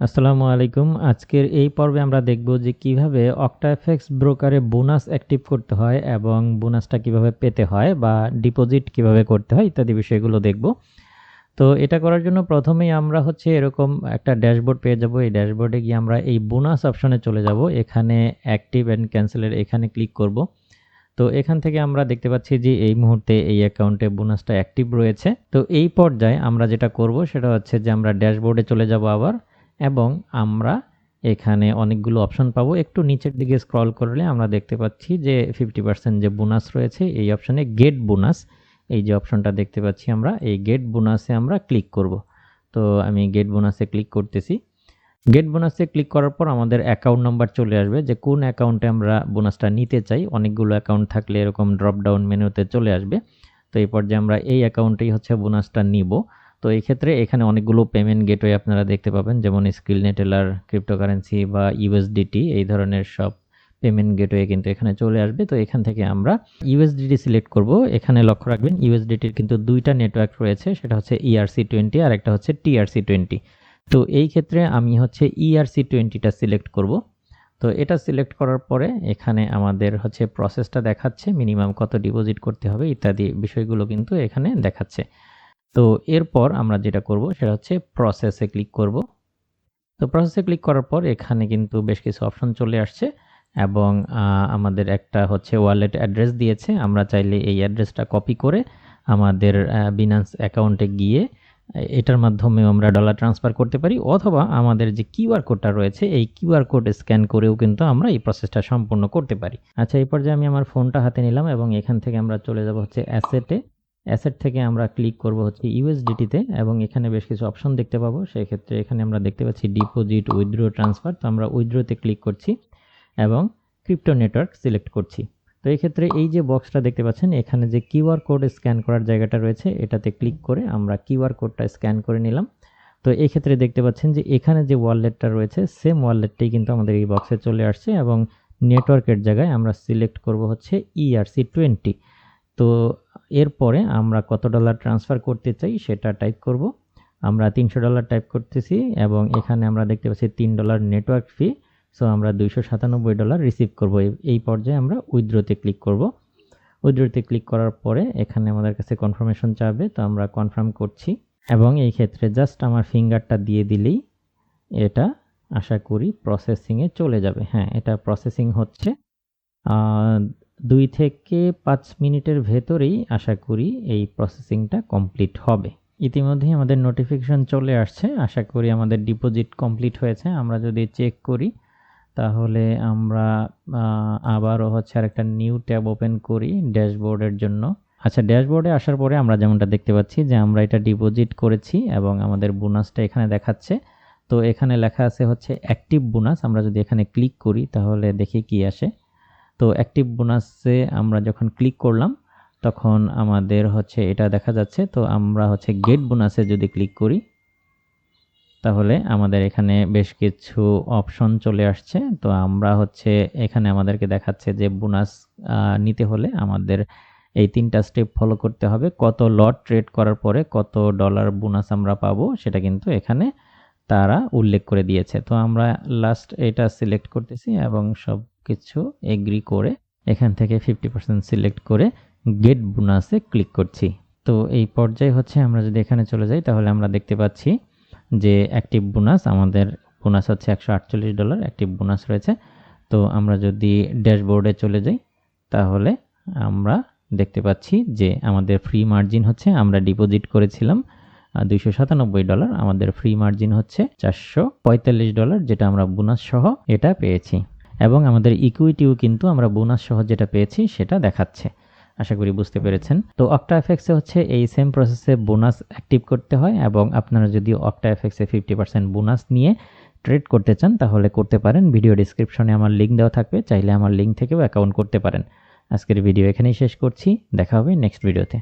আসসালামু আলাইকুম। আজকের এই পর্বে আমরা দেখব যে কীভাবে অক্টাএফএক্স ব্রোকারে বোনাস অ্যাক্টিভ করতে হয় এবং বোনাসটা কীভাবে পেতে হয় বা ডিপোজিট কীভাবে করতে হয় ইত্যাদি বিষয়গুলো দেখব। তো এটা করার জন্য প্রথমেই আমরা হচ্ছে এরকম একটা ড্যাশবোর্ড পেয়ে যাব। এই ড্যাশবোর্ডে গিয়ে আমরা এই বোনাস অপশনে চলে যাব। এখানে অ্যাক্টিভ অ্যান্ড ক্যান্সেলের এখানে ক্লিক করব। তো এখান থেকে আমরা দেখতে পাচ্ছি যে এই মুহূর্তে এই অ্যাকাউন্টে বোনাসটা অ্যাক্টিভ রয়েছে। তো এই পর্যায়ে আমরা যেটা করব সেটা হচ্ছে যে আমরা ড্যাশবোর্ডে চলে যাব আবার। এবং আমরা এখানে অনেকগুলো অপশন পাবো। একটু নিচের দিকে স্ক্রল করলে আমরা দেখতে পাচ্ছি যে ফিফটি পার্সেন্ট যে বোনাস রয়েছে, এই অপশানে গেট বোনাস এই যে অপশনটা দেখতে পাচ্ছি আমরা, এই গেট বোনাসে আমরা ক্লিক করব। তো আমি গেট বোনাসে ক্লিক করতেছি। গেট বোনাসে ক্লিক করার পর আমাদের অ্যাকাউন্ট নাম্বার চলে আসবে যে কোন অ্যাকাউন্টে আমরা বোনাসটা নিতে চাই। অনেকগুলো অ্যাকাউন্ট থাকলে এরকম ড্রপ ডাউন মেনুতে চলে আসবে। তো এই পর্যায়ে আমরা এই অ্যাকাউন্টেই হচ্ছে বোনাসটা নিব। তো এই ক্ষেত্রে এখানে অনেকগুলো পেমেন্ট গেটওয়ে আপনারা দেখতে পাবেন, যেমন স্কিল নেটেলার ক্রিপ্টোকারেন্সি বা ইউএসডিটি এই ধরনের সব পেমেন্ট গেটওয়ে কিন্তু এখানে চলে আসবে। তো এখান থেকে আমরা ইউএসডিটি সিলেক্ট করব। এখানে লক্ষ্য রাখবেন ইউএসডিটির কিন্তু দুইটা নেটওয়ার্ক রয়েছে, সেটা হচ্ছে ইআরসি টোয়েন্টি আর একটা হচ্ছে টিআরসি টোয়েন্টি তো এই ক্ষেত্রে আমি হচ্ছে ইআরসি টোয়েন্টিটা সিলেক্ট করব। তো এটা সিলেক্ট করার পরে এখানে আমাদের হচ্ছে প্রসেসটা দেখাচ্ছে মিনিমাম কত ডিপোজিট করতে হবে, ইত্যাদি বিষয়গুলো কিন্তু এখানে দেখাচ্ছে। তো এরপর আমরা যেটা করব সেটা হচ্ছে প্রসেসে ক্লিক করব। তো প্রসেসে ক্লিক করার পর এখানে কিন্তু বেশ কিছু অপশন চলে আসছে এবং আমাদের একটা হচ্ছে ওয়ালেট অ্যাড্রেস দিয়েছে। আমরা চাইলে এই অ্যাড্রেসটা কপি করে আমাদের বিনান্স অ্যাকাউন্টে গিয়ে এটার মাধ্যমেও আমরা ডলার ট্রান্সফার করতে পারি অথবা আমাদের যে কিউআর কোডটা রয়েছে এই কিউআর কোড স্ক্যান করেও কিন্তু আমরা এই প্রসেসটা সম্পূর্ণ করতে পারি। আচ্ছা এই পর্যায়ে আমি আমার ফোনটা হাতে নিলাম এবং এখান থেকে আমরা চলে যাব হচ্ছে অ্যাসেটে অ্যাসেট থেকে আমরা ক্লিক করব হচ্ছে ইউএসডিটিতে এবং এখানে বেশ কিছু অপশন দেখতে পাবো। সেই ক্ষেত্রে এখানে আমরা দেখতে পাচ্ছি ডিপোজিট উইথড্র ট্রান্সফার তো আমরা উইথড্রোতে ক্লিক করছি এবং ক্রিপ্টো নেটওয়ার্ক সিলেক্ট করছি। তো এই ক্ষেত্রে এই যে বক্সটা দেখতে পাচ্ছেন, এখানে যে কিউআর কোড স্ক্যান করার জায়গাটা রয়েছে, এটাতে ক্লিক করে আমরা কিউআর কোডটা স্ক্যান করে নিলাম। তো এই ক্ষেত্রে দেখতে পাচ্ছেন যে এখানে যে ওয়ালেটটা রয়েছে, সেম ওয়ালেটটাই কিন্তু আমাদের এই বক্সে চলে আসছে এবং নেটওয়ার্কের জায়গায় আমরা সিলেক্ট করব হচ্ছে ইআরসি টোয়েন্টি তো এরপরে আমরা কত ডলার ট্রান্সফার করতে চাই সেটা টাইপ করব। আমরা তিনশো ডলার টাইপ করতেছি এবং এখানে আমরা দেখতে পাচ্ছি তিন ডলার নেটওয়ার্ক ফি সো আমরা দুইশো সাতানব্বই ডলার রিসিভ করব। এই পর্যায়ে আমরা উইথড্রোতে ক্লিক করব। উইথড্রোতে ক্লিক করার পরে এখানে আমাদের কাছে কনফার্মেশন চাবে, তো আমরা কনফার্ম করছি। এবং এই ক্ষেত্রে জাস্ট আমার ফিঙ্গারটা দিয়ে দিলেই এটা আশা করি প্রসেসিংয়ে চলে যাবে। হ্যাঁ এটা প্রসেসিং হচ্ছে। দুই থেকে পাঁচ মিনিটের ভেতরেই আশা করি এই প্রসেসিংটা কমপ্লিট হবে। ইতিমধ্যেই আমাদের নোটিফিকেশান চলে আসছে। আশা করি আমাদের ডিপোজিট কমপ্লিট হয়েছে। আমরা যদি চেক করি, তাহলে আমরা আবারও হচ্ছে আর একটা নিউ ট্যাব ওপেন করি ড্যাশবোর্ডের জন্য। আচ্ছা ড্যাশবোর্ডে আসার পরে আমরা যেমনটা দেখতে পাচ্ছি যে আমরা এটা ডিপোজিট করেছি এবং আমাদের বোনাসটা এখানে দেখাচ্ছে। তো এখানে লেখা আছে হচ্ছে অ্যাক্টিভ বোনাস আমরা যদি এখানে ক্লিক করি, তাহলে দেখি কি আসে। তো অ্যাক্টিভ বোনাসে আমরা যখন ক্লিক করলাম, তখন আমাদের হচ্ছে এটা দেখা যাচ্ছে। তো আমরা হচ্ছে গেট বোনাসে যদি ক্লিক করি, তাহলে আমাদের এখানে বেশ কিছু অপশন চলে আসছে। তো আমরা হচ্ছে এখানে আমাদেরকে দেখাচ্ছে যে বোনাস নিতে হলে আমাদের এই তিনটা স্টেপ ফলো করতে হবে। কত লট ট্রেড করার পরে কত ডলার বোনাস আমরা পাবো, সেটা কিন্তু এখানে তারা উল্লেখ করে দিয়েছে। তো আমরা লাস্ট এটা সিলেক্ট করতেছি এবং সব কিছু এগ্রি করে এখান থেকে ফিফটি পার্সেন্ট সিলেক্ট করে গেট বোনাসে ক্লিক করছি। তো এই পর্যায়ে হচ্ছে আমরা যদি এখানে চলে যাই, তাহলে আমরা দেখতে পাচ্ছি যে অ্যাক্টিভ বোনাস আমাদের বোনাস হচ্ছে একশো আটচল্লিশ ডলার অ্যাক্টিভ বোনাস রয়েছে। তো আমরা যদি ড্যাশবোর্ডে চলে যাই, তাহলে আমরা দেখতে পাচ্ছি যে আমাদের ফ্রি মার্জিন হচ্ছে, আমরা ডিপোজিট করেছিলাম দুইশো সাতানব্বই ডলার আমাদের ফ্রি মার্জিন হচ্ছে চারশো পঁয়তাল্লিশ ডলার যেটা আমরা বোনাস সহ এটা পেয়েছি। এবং আমাদের ইকুইটিও কিন্তু আমরা বোনাস সহ যেটা পেয়েছি সেটা দেখাচ্ছে। আশা করি বুঝতে পেরেছেন। তো অক্টা এফেক্সে হচ্ছে এই সেম প্রসেসে বোনাস অ্যাক্টিভ করতে হয় এবং আপনারা যদি অক্টা এফেক্সে ফিফটি পার্সেন্ট বোনাস নিয়ে ট্রেড করতে চান, তাহলে করতে পারেন। ভিডিও ডিসক্রিপশনে আমার লিঙ্ক দেওয়া থাকবে, চাইলে আমার লিঙ্ক থেকেও অ্যাকাউন্ট করতে পারেন। আজকের ভিডিও এখানেই শেষ করছি। দেখা হবে নেক্সট ভিডিওতে